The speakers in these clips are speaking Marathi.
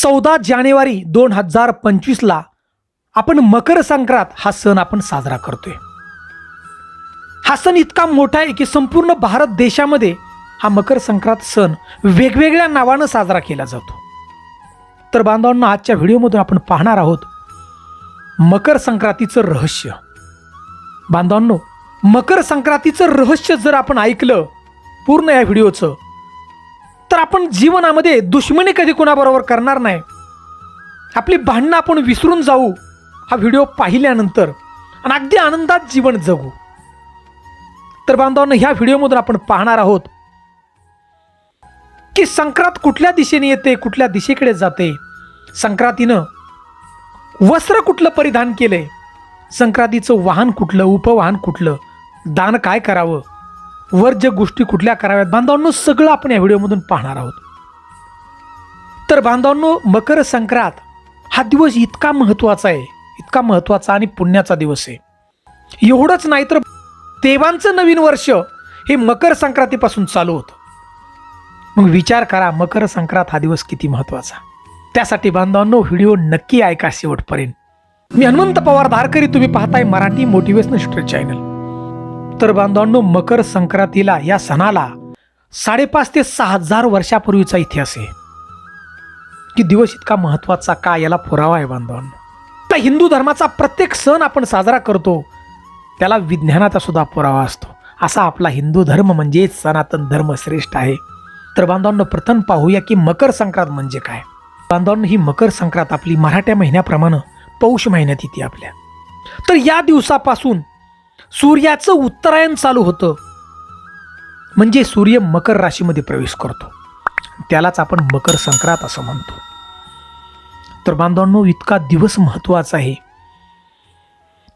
चौदा जानेवारी दोन हजार पंचवीसला आपण मकर संक्रांत हा सण आपण साजरा करतोय. हा सण इतका मोठा आहे की संपूर्ण भारत देशामध्ये हा मकर संक्रांत सण वेगवेगळ्या नावानं साजरा केला जातो. तर बांधवांना आजच्या व्हिडिओमधून आपण पाहणार आहोत मकर संक्रांतीचं रहस्य. बांधवांनो मकर संक्रांतीचं रहस्य जर आपण ऐकलं पूर्ण या व्हिडिओचं तर आपण जीवनामध्ये दुश्मनी कधी कोणाबरोबर करणार नाही? आपली भांडणं आपण विसरून जाऊ हा व्हिडिओ पाहिल्यानंतर आणि अगदी आनंदात जीवन जगू. तर बांधवांना ह्या व्हिडिओमधून आपण पाहणार आहोत की संक्रांत कुठल्या दिशेने येते कुठल्या दिशेकडे जाते? संक्रांतीनं वस्त्र कुठलं परिधान केलंय? संक्रांतीचं वाहन कुठलं उपवाहन कुठलं? दान काय करावं? वर्ज्य गोष्टी कुठल्या कराव्यात? बांधवांनो सगळं आपण या व्हिडिओमधून पाहणार आहोत. तर बांधवांनो मकर संक्रांत हा दिवस इतका महत्त्वाचा आहे इतका महत्त्वाचा आणि पुण्याचा दिवस आहे. एवढंच नाही तर देवांचं नवीन वर्ष हे मकर संक्रांतीपासून चालू होतं. मग विचार करा मकर संक्रांत हा दिवस किती महत्त्वाचा? त्यासाठी बांधवांनो व्हिडिओ नक्की ऐका शेवटपर्यंत. मी हनुमंत पवार धारकरी तुम्ही पाहताय मराठी मोटिवेशनल स्ट्रेट चॅनल. तर बांधवांनो मकर संक्रांतीला या सणाला साडेपाच ते सहा हजार वर्षापूर्वीचा इतिहास आहे. की दिवस इतका महत्त्वाचा का याला पुरावा आहे बांधवांनो? तर हिंदू धर्माचा प्रत्येक सण आपण साजरा करतो त्याला विज्ञानाचा सुद्धा पुरावा असतो. असा आपला हिंदू धर्म म्हणजे सनातन धर्म श्रेष्ठ आहे. तर बांधवांनो प्रथम पाहूया की मकर संक्रांत म्हणजे काय? बांधवांनो ही मकर संक्रांत आपली मराठ्या महिन्याप्रमाणे पौष महिन्यात येते आपल्या. तर या दिवसापासून सूर्याचं उत्तरायण चालू होतं. म्हणजे सूर्य मकर राशीमध्ये प्रवेश करतो. त्यालाच आपण मकर संक्रांत असं म्हणतो. तर बांधवांनो इतका दिवस महत्त्वाचा आहे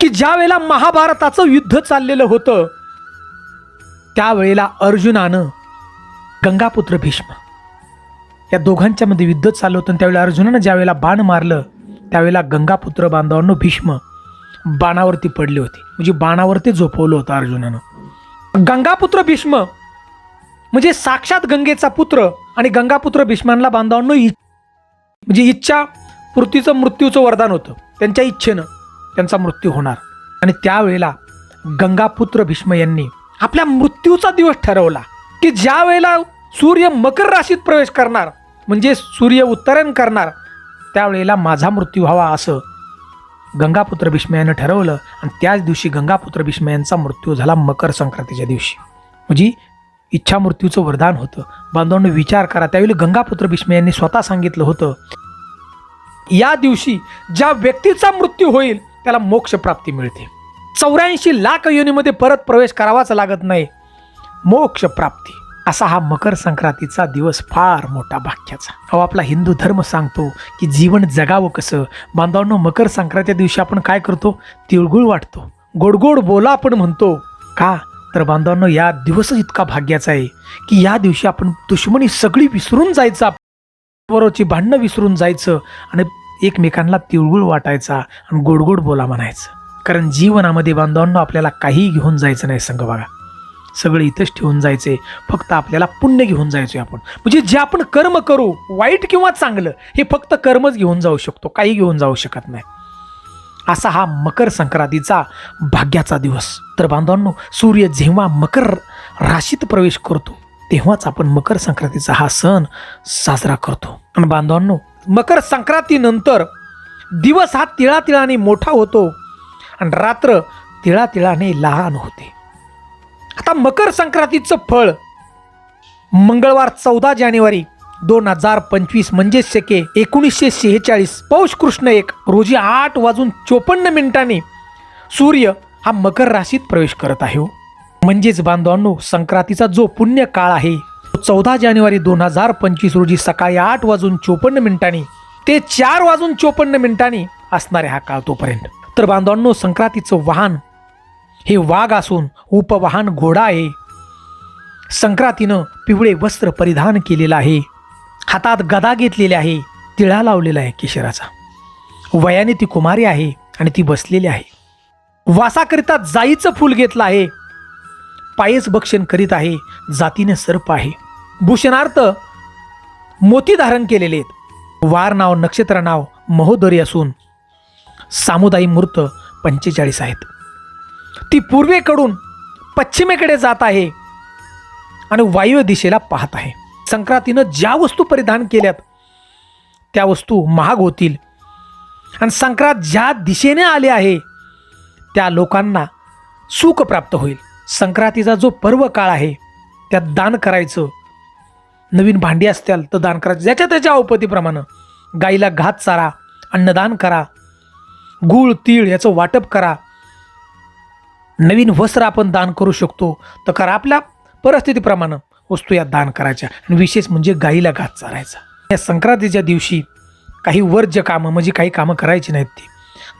की ज्या वेळेला महाभारताचं युद्ध चाललेलं होतं त्यावेळेला अर्जुनानं गंगापुत्र भीष्म या दोघांच्यामध्ये युद्ध चाललं होतं त्यावेळेला अर्जुनानं ज्यावेळेला बाण मारलं त्यावेळेला गंगापुत्र बांधवांनो भीष्म बाणावरती पडले होते. म्हणजे बाणावरती झोपवलं होतं अर्जुनानं. गंगापुत्र भीष्म म्हणजे साक्षात गंगेचा पुत्र आणि गंगापुत्र भीष्मांना बांधवांनो इ- म्हणजे इच्छा पृथ्वीचं मृत्यूचं वरदान होतं. त्यांच्या इच्छेनं त्यांचा मृत्यू होणार. आणि त्यावेळेला गंगापुत्र भीष्म यांनी आपल्या मृत्यूचा दिवस ठरवला की ज्या वेळेला सूर्य मकर राशीत प्रवेश करणार म्हणजे सूर्य उत्तरण करणार त्यावेळेला माझा मृत्यू व्हावा असं गंगापुत्र भीष्मयानं ठरवलं आणि त्याच दिवशी गंगापुत्र भीष्मयांचा मृत्यू झाला मकर संक्रांतीच्या दिवशी. म्हणजे इच्छा मृत्यूचं वरदान होतं. बांधवांनी विचार करा. त्यावेळी गंगापुत्र भीष्मयांनी स्वतः सांगितलं होतं या दिवशी ज्या व्यक्तीचा मृत्यू होईल त्याला मोक्ष प्राप्ती मिळते. चौऱ्याऐंशी लाख योनीमध्ये परत प्रवेश करावाच लागत नाही. मोक्ष प्राप्ती. असा हा मकर संक्रांतीचा दिवस फार मोठा भाग्याचा. अहो आपला हिंदू धर्म सांगतो की जीवन जगावं कसं? बांधवांनो मकर संक्रांतीच्या दिवशी आपण काय करतो? तिळगुळ वाटतो. गोडगोड बोला आपण म्हणतो. का? तर बांधवांनो या दिवसच इतका भाग्याचा आहे की या दिवशी आपण दुश्मनी सगळी विसरून जायचं बरोबरची भांडणं विसरून जायचं आणि एकमेकांना तिळगुळ वाटायचा आणि गोडगोड बोला म्हणायचं. कारण जीवनामध्ये बांधवांनो आपल्याला काहीही घेऊन जायचं नाही संघ बघा. सगळे इथंच ठेवून जायचे. फक्त आपल्याला पुण्य घेऊन जायचोय आपण. म्हणजे जे आपण कर्म करू वाईट किंवा चांगलं हे फक्त कर्मच घेऊन जाऊ शकतो. काही घेऊन जाऊ शकत नाही. असा हा मकर संक्रांतीचा भाग्याचा दिवस. तर बांधवांनो सूर्य जेव्हा मकर राशीत प्रवेश करतो तेव्हाच आपण मकर संक्रांतीचा हा सण साजरा करतो. आणि बांधवांनो मकर संक्रांतीनंतर दिवस हा तिळातिळाने मोठा होतो. आणि रात्र तिळातिळाने लहान होते. आता मकर संक्रांतीचं फळ. मंगळवार चौदा जानेवारी दोन हजार पंचवीस म्हणजे शके एकोणीसशे शेहेचाळीस. पौष कृष्ण एक रोजी आठ वाजून चोपन्न मिनिटांनी सूर्य हा मकर राशीत प्रवेश करत आहे हो. म्हणजेच बांधवांनो संक्रांतीचा जो पुण्य काळ आहे चौदा जानेवारी दोन हजार पंचवीस रोजी सकाळी आठ वाजून चोपन्न मिनिटांनी ते चार वाजून चोपन्न मिनिटांनी असणारे हा काळ तोपर्यंत. तर बांधवांनो संक्रांतीचं वाहन हे वाघ असून उपवाहन घोडा आहे. संक्रांतीनं पिवळे वस्त्र परिधान केलेलं आहे. हातात गदा घेतलेली आहे. तिळा लावलेला आहे केशराचा. वयाने ती कुमारी आहे आणि ती बसलेली आहे. वासाकरिता जाईचं फूल घेतलं आहे. पायस भक्षण करीत आहे. जातीने सर्प आहे. भूषणार्थ मोती धारण केलेले आहेत. वार नाव नक्षत्र नाव महोदरी असून सामुदायिक मूर्त पंचेचाळीस आहेत. ती पूर्वेकडून पश्चिमेकडे जात आहे आणि वायव्य दिशेला पाहत आहे. संक्रांतीनं ज्या वस्तू परिधान केल्यात त्या वस्तू महाग होतील. आणि संक्रांत ज्या दिशेने आले आहे त्या लोकांना सुख प्राप्त होईल. संक्रांतीचा जो पर्व काळ आहे त्यात दान करायचं. नवीन भांडी असतील तर दान करायचं. ज्याच्या त्याच्या औपतीप्रमाणे गाईला घात चारा अन्नदान करा. गूळ तीळ याचं वाटप करा. नवीन वस्त्र आपण दान करू शकतो. तर करा आपल्या परिस्थितीप्रमाणे वस्तू या दान करायच्या. आणि विशेष म्हणजे गाईला घात चारायचा. या संक्रांतीच्या दिवशी काही वर्ज्य कामं म्हणजे काही कामं करायची नाहीत ती.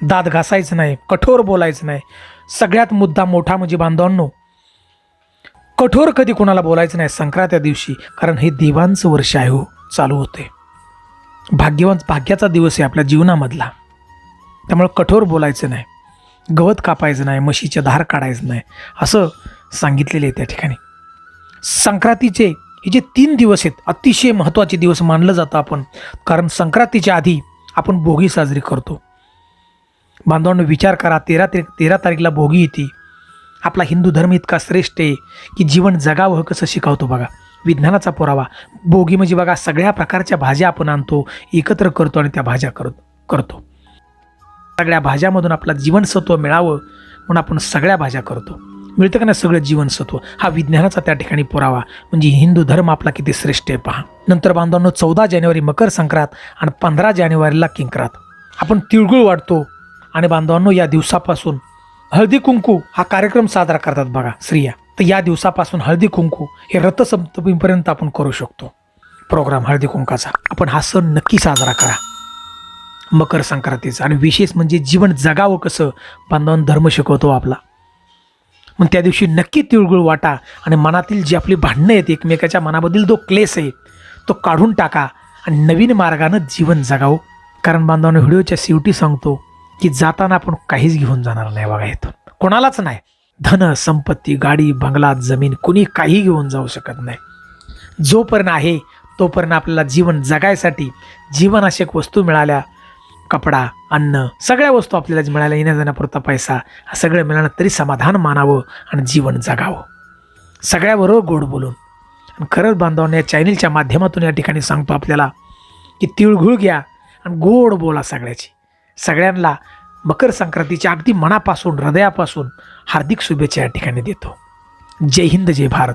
दात घासायचं नाही कठोर बोलायचं नाही. सगळ्यात मुद्दा मोठा म्हणजे बांधवांनो कठोर कधी कोणाला बोलायचं नाही संक्रांत्या दिवशी कारण हे देवांचं वर्ष आहे हो चालू होते भाग्यवान भाग्याचा दिवस आहे आपल्या जीवनामधला. त्यामुळे कठोर बोलायचं नाही. गवत कापायचं नाही म्हशीच्या धार काढायचं नाही असं सांगितलेलं आहे त्या ठिकाणी. संक्रांतीचे हे जे तीन दिवस आहेत अतिशय महत्त्वाचे दिवस मानलं जातं आपण. कारण संक्रांतीच्या आधी आपण भोगी साजरी करतो. बांधवांनो विचार करा तेरा ते तेरा तारीखला भोगी येते. आपला हिंदू धर्म इतका श्रेष्ठ आहे की जीवन जगावं कसं शिकवतो बघा. विज्ञानाचा पुरावा. भोगी म्हणजे बघा सगळ्या प्रकारच्या भाज्या आपण आणतो एकत्र करतो आणि त्या भाज्या करत करतो. सगळ्या भाज्यामधून आपला जीवनसत्व मिळावं म्हणून आपण सगळ्या भाज्या करतो. मिळतं का नाही सगळं जीवनसत्व? हा विज्ञानाचा त्या ठिकाणी पुरावा. म्हणजे हिंदू धर्म आपला किती श्रेष्ठ आहे पहा. नंतर बांधवांनो चौदा जानेवारी मकर संक्रांत आणि पंधरा जानेवारीला किंक्रात. आपण तिळगुळ वाढतो. आणि बांधवांनो या दिवसापासून हळदी कुंकू हा कार्यक्रम साजरा करतात बघा स्त्रिया. तर या दिवसापासून हळदी कुंकू हे रथसप्तमीपर्यंत आपण करू शकतो. प्रोग्राम हळदी कुंकाचा. आपण हा सण नक्की साजरा करा. मकर संक्रांतीचा. आणि विशेष म्हणजे जीवन जगावं कसं? बांधवांनो धर्म शिकवतो आपला. मग त्या दिवशी नक्की तिळगुळ वाटा आणि मनातील जी आपली भांडणं आहेत एकमेकाच्या मनामधील जो क्लेस आहे तो काढून टाका आणि नवीन मार्गानं जीवन जगावं. कारण बांधवांनो व्हिडिओच्या शेवटी सांगतो की जाताना आपण काहीच घेऊन जाणार नाही बघा इथून. कोणालाच नाही. धन संपत्ती गाडी बंगला जमीन कुणी काही घेऊन जाऊ शकत नाही. जोपर्यंत आहे तोपर्यंत आपल्याला जीवन जगायसाठी जीवनाशक वस्तू मिळाल्या कपडा अन्न सगळ्या वस्तू आपल्याला मिळाल्या येण्या जाण्यापुरता पैसा हा सगळं मिळालं तरी समाधान मानावं आणि जीवन जगावं. सगळ्याबरोबर गोड बोलून. आणि खरंच बांधवांना या चॅनलच्या माध्यमातून या ठिकाणी सांगतो आपल्याला की तिळगुळ घ्या आणि गोड बोला सगळ्याची. सगळ्यांना मकर संक्रांतीच्या अगदी मनापासून हृदयापासून हार्दिक शुभेच्छा या ठिकाणी देतो. जय हिंद जय भारत.